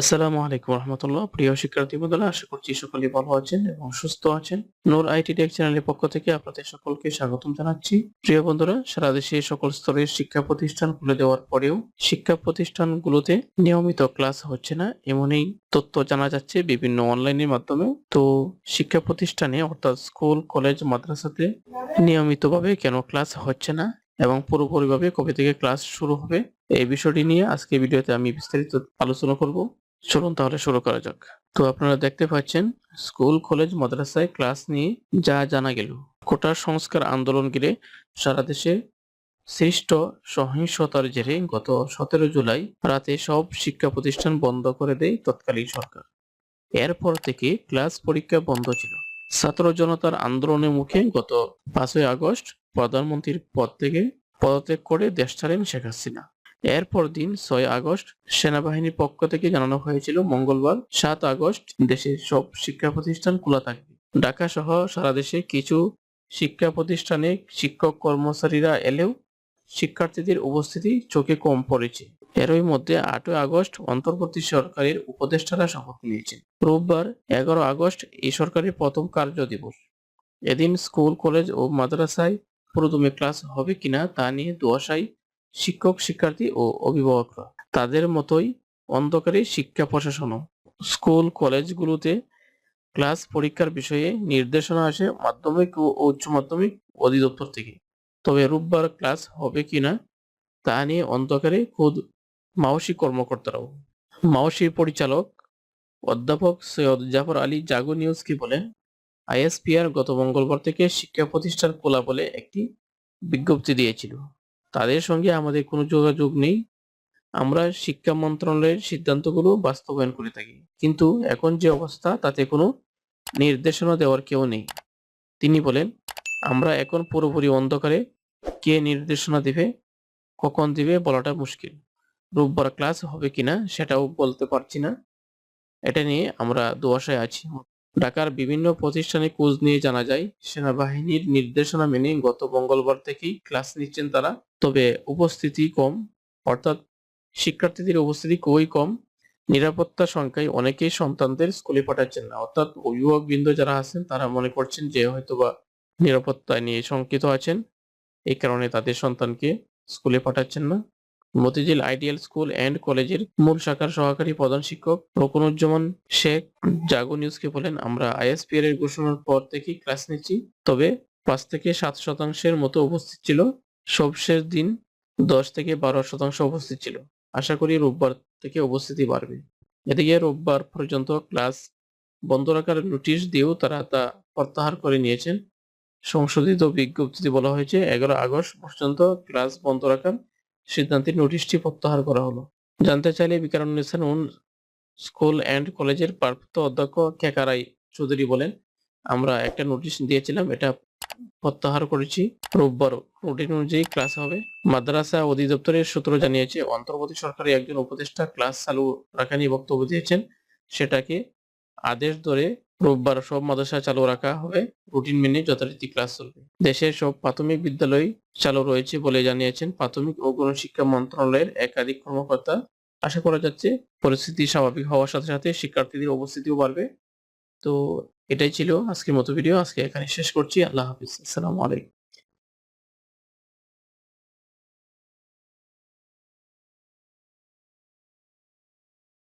আসসালামু আলাইকুম রহমতুল্লাহ। প্রিয় শিক্ষার্থী বন্ধুরা, আশা করছি সকলেই ভালো আছেন এবং সুস্থ আছেন। নূর আইটি টেক চ্যানেলের পক্ষ থেকে আপনাদের সকলকে স্বাগতম জানাচ্ছি। প্রিয় বন্ধুরা, সারা দেশে সকল স্তরের শিক্ষা প্রতিষ্ঠান খুলে দেওয়ার পরেও শিক্ষা প্রতিষ্ঠানগুলোতে নিয়মিত ক্লাস হচ্ছে না, এমনই তথ্য জানা যাচ্ছে বিভিন্ন অনলাইনের মাধ্যমে তো শিক্ষা প্রতিষ্ঠানে, অর্থাৎ স্কুল, কলেজ, মাদ্রাসাতে নিয়মিতভাবে কেন ক্লাস হচ্ছে না এবং পুরোপুরিভাবে কবে থেকে ক্লাস শুরু হবে, এই বিষয়টি নিয়ে আজকে ভিডিওতে আমি বিস্তারিত আলোচনা করব। চলুন তাহলে শুরু করা যাক। তো আপনারা দেখতে পাচ্ছেন, স্কুল, কলেজ, মাদ্রাসায় ক্লাস নিয়ে যা জানা গেল। কোটা সংস্কার আন্দোলন ঘিরে সারা দেশে সৃষ্ট সহিংসতার জেরে গত সতেরো জুলাই রাতে সব শিক্ষা প্রতিষ্ঠান বন্ধ করে দেয় তৎকালীন সরকার। এরপর থেকে ক্লাস পরীক্ষা বন্ধ ছিল। ছাত্র জনতার আন্দোলনের মুখে গত পাঁচই আগস্ট প্রধানমন্ত্রীর পদ থেকে পদত্যাগ করে দেশ ছাড়েন শেখ হাসিনা। এরপর দিন ছয় আগস্ট সেনাবাহিনীর পক্ষ থেকে জানানো হয়েছিল, মঙ্গলবার সাত আগস্ট দেশের সব শিক্ষা প্রতিষ্ঠান খোলা থাকবে। ঢাকা সহ সারা দেশে কিছু শিক্ষা প্রতিষ্ঠানে শিক্ষক কর্মচারীরা এলেও শিক্ষার্থীদের উপস্থিতি চোখে কম পড়েছে। এরই মধ্যে আটই আগস্ট অন্তর্বর্তী সরকারের উপদেষ্টারা শপথ নিয়েছেন। রোববার এগারো আগস্ট এই সরকারের প্রথম কার্য দিবস। এদিন স্কুল, কলেজ ও মাদ্রাসায় পুরোদমে ক্লাস হবে কিনা তা নিয়ে দোয়াশায় শিক্ষক, শিক্ষার্থী ও অভিভাবকরা। তাদের মতোই অন্ধকারে শিক্ষা প্রশাসনও। স্কুল, কলেজগুলোতে ক্লাস পরীক্ষার বিষয়ে নির্দেশনা আসে মাধ্যমিক ও উচ্চ মাধ্যমিক অধিদপ্তর থেকে। তবে রোববার ক্লাস হবে কিনা তা নিয়ে অন্ধকারে খোদ মাওসি কর্মকর্তারাও। মাওসির পরিচালক অধ্যাপক সৈয়দ জাফর আলী জাগো নিউজকে বলেন, আইএসপিআর গত মঙ্গলবার থেকে শিক্ষা প্রতিষ্ঠান খোলা বলে একটি বিজ্ঞপ্তি দিয়েছিল। তাদের সঙ্গে আমাদের কোনো যোগাযোগ নেই। আমরা শিক্ষা মন্ত্রণালয়ের সিদ্ধান্তগুলো বাস্তবায়ন করে থাকি। কিন্তু এখন যে অবস্থা, তাতে কোনো নির্দেশনা দেওয়ার কেউ নেই। তিনি বলেন, আমরা এখন পুরোপুরি অন্ধকারে। কে নির্দেশনা দিবে, কখন দিবে বলাটা মুশকিল। রোববার ক্লাস হবে কিনা সেটাও বলতে পারছি না। এটা নিয়ে আমরা দোয়াশায় আছি। ঢাকার বিভিন্ন প্রতিষ্ঠানে খোঁজ নিয়ে জানা যায়, সেনাবাহিনীর নির্দেশনা মেনে গত মঙ্গলবার থেকেই ক্লাস নিচ্ছেন তারা। তবে উপস্থিতি কম, অর্থাৎ শিক্ষার্থীদের উপস্থিতি খুবই কম। নিরাপত্তা সংখ্যায় অনেকেই সন্তানদের স্কুলে পাঠাচ্ছেন না, অর্থাৎ অভিভাবক বৃন্দ যারা আছেন তারা মনে করছেন যে হয়তোবা নিরাপত্তা নিয়ে শঙ্কিত আছেন, এই কারণে তাদের সন্তানকে স্কুলে পাঠাচ্ছেন না। মতিঝিল আইডিয়াল স্কুল অ্যান্ড কলেজের মূল শাখার সহকারী প্রধান শিক্ষক রকুনুজ্জামান শেখ জাগো নিউজকে বলেন, আমরা আইএসপিআর এর ঘোষণার পর থেকেই ক্লাস নিচ্ছি, তবে পাঁচ থেকে সাত শতাংশের মতো উপস্থিত ছিল সবশেষ দিন দশ থেকে বারো শতাংশ উপস্থিত ছিল। আশা করি রোববার থেকে উপস্থিতি বাড়বে। এদিকে রোববার পর্যন্ত ক্লাস বন্ধ রাখার নোটিশ দিয়েও তারা তা প্রত্যাহার করে নিয়েছেন। সংশোধিত বিজ্ঞপ্তিতে বলা হয়েছে, এগারো আগস্ট পর্যন্ত ক্লাস বন্ধ রাখার সিদ্ধান্তের নোটিশটি প্রত্যাহার করা হলো। জানতে চাইলে বিকারুন্নিসান স্কুল অ্যান্ড কলেজের ভারপ্রাপ্ত অধ্যক্ষ কেকারাই চৌধুরী বলেন, আমরা একটা নোটিশ দিয়েছিলাম, এটা প্রত্যাহার করেছি। রোববারও রুটিন অনুযায়ী ক্লাস হবে। মাদ্রাসা অধিদপ্তরের সূত্র জানিয়েছে, অন্তর্বর্তী সরকারের একজন উপদেষ্টা ক্লাস চালু রাখা নিয়ে বক্তব্য দিয়েছেন। সেটাকে আদেশ ধরে রোববার সব মাদ্রাসা চালু রাখা হবে। রুটিন মেনে যথারীতি ক্লাস চলবে। দেশের সব প্রাথমিক বিদ্যালয় চালু রয়েছে বলে জানিয়েছেন প্রাথমিক ও গণশিক্ষা মন্ত্রণালয়ের একাধিক কর্মকর্তা। আশা করা যাচ্ছে পরিস্থিতি স্বাভাবিক হওয়ার সাথে সাথে শিক্ষার্থীদের উপস্থিতিও বাড়বে। তো এটাই ছিল আজকের মতো ভিডিও আজকে এখানে শেষ করছি। আল্লাহ হাফিজ। আসসালামু আলাইকুম।